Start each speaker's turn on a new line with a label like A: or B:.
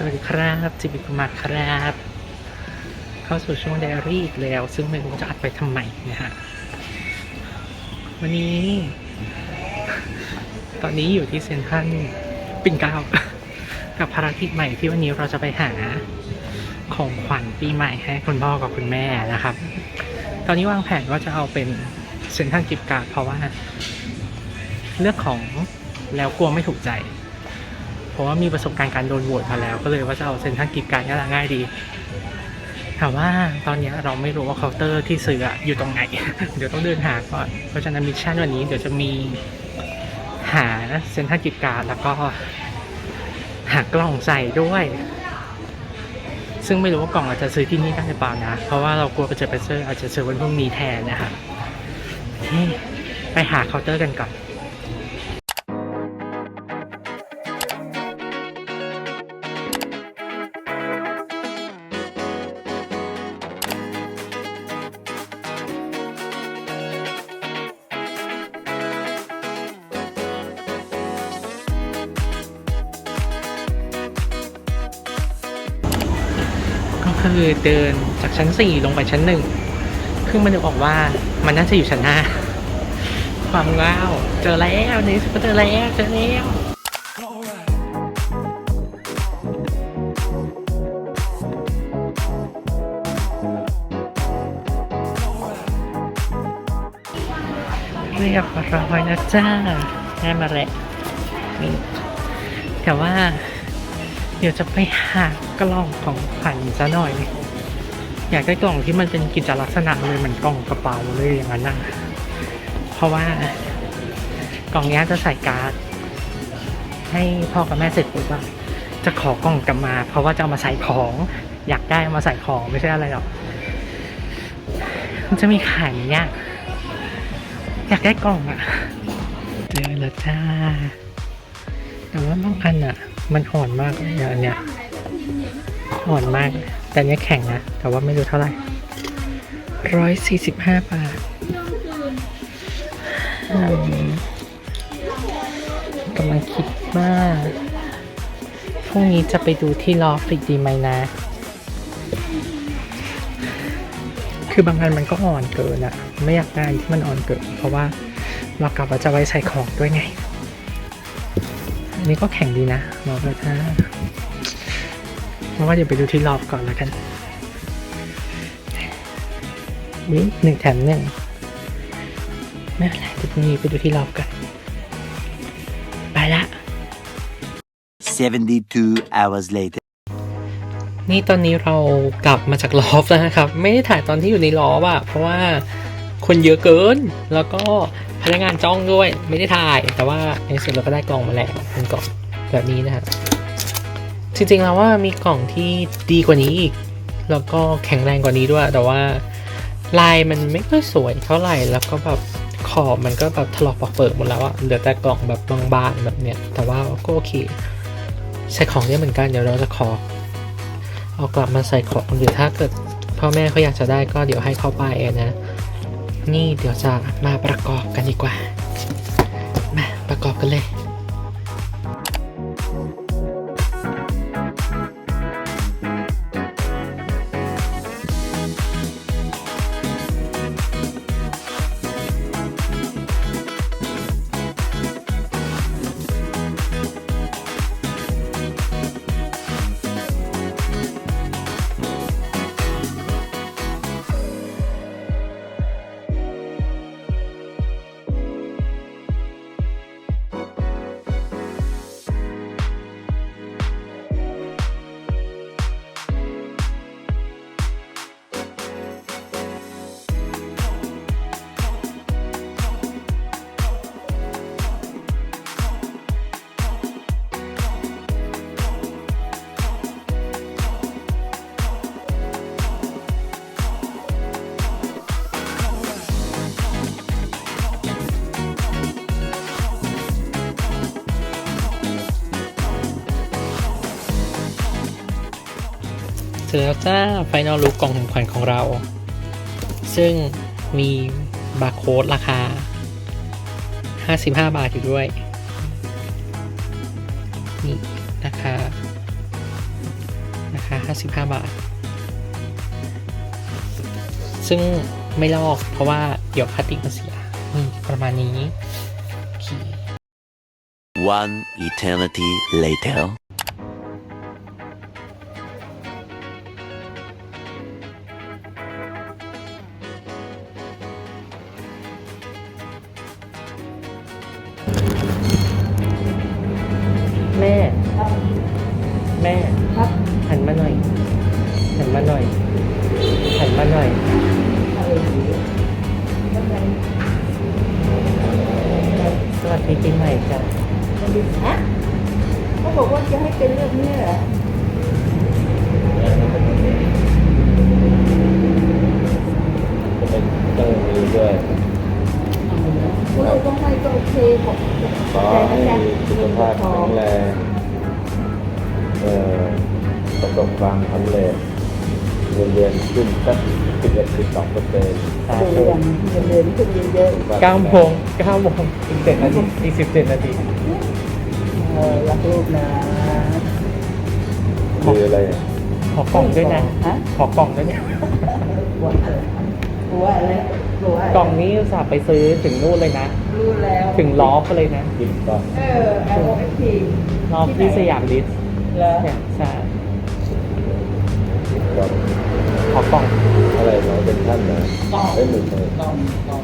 A: สวัสดีครับจิบิคุมาครับ เข้าสู่ช่วงไดอารี่อีกแล้ว ซึ่งไม่รู้จะอัดไปทำไมนะฮะวันนี้ ตอนนี้อยู่ที่เซ็นทรัลปิ่นเกล้ากับภารกิจใหม่ที่วันนี้เราจะไปหาของขวัญปีใหม่ให้คุณพ่อกับคุณแม่นะครับ ตอนนี้วางแผนว่าจะเอาเป็นเซ็นทรัลกิฟต์การ์ดเพราะว่า เลือกของแล้วกลัวไม่ถูกใจ ราะว่ามีประสบการณ์การโดนโหวตมาแล้ว ก็เลยว่าจะเอาเซ็นทรัลกิฟต์การ์ดนี่แหละง่ายดีถามว่าตอนนี้เราไม่รู้ว่าเคาน์เตอร์ที่ซื้ออยู่ตรงไหน เดี๋ยวต้องเดินหาก่อน เพราะฉะนั้นมิชชั่นวันนี้เดี๋ยวจะมีหาเซ็นทรัลกิฟต์การ์ดแล้วก็หากล่องใส่ด้วย ซึ่งไม่รู้ว่ากล่องอาจจะซื้อที่นี่ได้หรือเปล่านะ เพราะว่าเรากลัวไปเจอไปเจอร์อาจจะซื้อวันพรุ่งนี้แทนนะครับไปหาเคาน์เตอร์กันก่อน ก็คือเดินจากชั้นสี่ลงไปชั้นหนึ่งเพิ่งมานึกออกว่ามันน่าจะอยู่ชั้นห้าความว้าวเจอแล้วในที่สุดก็เจอแล้วเจอแล้วเรียบร้อยนะจ้าได้มาแล้วนี่แต่ว่า เดี๋ยวจะไปหากล่องของขวัญซะหน่อย อยากได้กล่องที่มันเป็นกิจลักษณะเลยเหมือนกล่องกระเป๋าเลยอย่างนั้นนะเพราะว่ากล่องนี้จะใส่การ์ดให้พ่อกับแม่เสร็จปุ๊บจะขอกล่องกลับมา เพราะว่าจะเอามาใส่ของ อยากได้เอามาใส่ของไม่ใช่อะไรหรอกมันจะมีขายเนี่ยอยากได้กล่องอะเจอแล้วจ้าแต่ว่าบางอันอะ มันอ่อนมากเลยอะอันเนี้ยอ่อนมาก แต่อันเนี้ยแข็งนะ แต่ว่าไม่รู้เท่าไหร่ร้อยสี่สิบห้าบาทกำลังคิดว่าพรุ่งนี้จะไปดูที่ลอฟอีกดีไหมนะ คือบางอันมันก็อ่อนเกินอะไม่อยากได้อันที่มันอ่อนเกิน เพราะว่าเรากลับว่าจะไว้ใส่ของด้วยไง นนี้ก็แข็งดีนะบอกเลยถ้าเพราะว่าเดี๋ยวไปดูที่รอบก่อนแล้วกันนี่หนึ่งแถมหนึ่งไม่เป็นไรเดี๋ยวพรุ่งนี้ไปดูที่รอบกัน ไปละ
B: 72 hours later.
A: นี่ตอนนี้เรากลับมาจากลอฟแล้วนะครับ ไม่ได้ถ่ายตอนที่อยู่ในลอฟอะเพราะว่าคนเยอะเกิน แล้วก็ พนักงานจ้องด้วย ไม่ได้ถ่าย แต่ว่าในสุดเราก็ได้กล่องมาแล้วเป็นกล่องแบบนี้นะฮะจริงๆแล้วว่ามีกล่องที่ดีกว่านี้อีก แล้วก็แข็งแรงกว่านี้ด้วย แต่ว่าลายมันไม่ค่อยสวยเท่าไหร่ แล้วก็แบบขอบมันก็แบบถลอกปอกเปิดหมดแล้วอะเหลือแต่กล่องแบบบางๆแบบเนี้ย แต่ว่าก็โอเคใส่ของเนี่ยเหมือนกัน เดี๋ยวเราจะขอ เอากลับมาใส่ของหรือถ้าเกิดพ่อแม่เขาอยากจะได้ก็เดี๋ยวให้เข้าไปนะ นี่เดี๋ยวจะมาประกอบกันดีกว่า มาประกอบกันเลย เจอแล้วจ้าไฟนอลลุกกล่องของขวัญของเรา ซึ่งมีบาร์โค้ดราคา 55 บาทอยู่ด้วย นี่นะคะ15บาท ซึ่งไม่ลอกเพราะว่าเดี๋ยวพลาสติกมันเสียอืมประมาณนี้
B: One eternity later.
A: หันมาหน่อยหันมาหน่อยสวัสดีปีใหม่จ้ะ
C: ฮะเขาบอกว่าจะให้เป็นเรื่องนี้เหรอ
D: จะเป็นต้องมีด้วย
C: เราต้องให้ก็โอเคบอก
D: ขอให้สุขภาพแข็งแรงเอ่อประสบความสำเร็จเงินเดือนขึ้นสักสิบเอ็ดสิบสองเปอร์เซ็นต์
A: สา
C: เรี
A: ธุ
C: ยนเรียนขึ้นเยอะ
A: เก้าโมงเก้าโมงอีกเจ็ดนาทีอีกสิบเจ็ดนาที
C: ๆเออรักลูกนะ
D: คืออะไรอะ
A: ขอกล่องด้วยนะ
C: ฮะ
A: ขอกล่องด้วยนะ
C: หัวอะไรหัวอะไรหัวอะไร
A: กล่องนี้อุตส่าห์ไปซื้อถึงนู่นเลยนะ
C: รู้แล้ว
A: ถึงล้อฟเลยนะ
D: กินก่อน
C: เออ L O F T
A: ล้อฟที่สยามดิส
C: แล้ว
A: เนี่ยใช่
D: กินก่อน
A: ขอกล่อง
D: อะไรเราเป็นท่านนะ
C: กล่อง
D: ได้หนึ่งเลย
C: กล่องกล่อง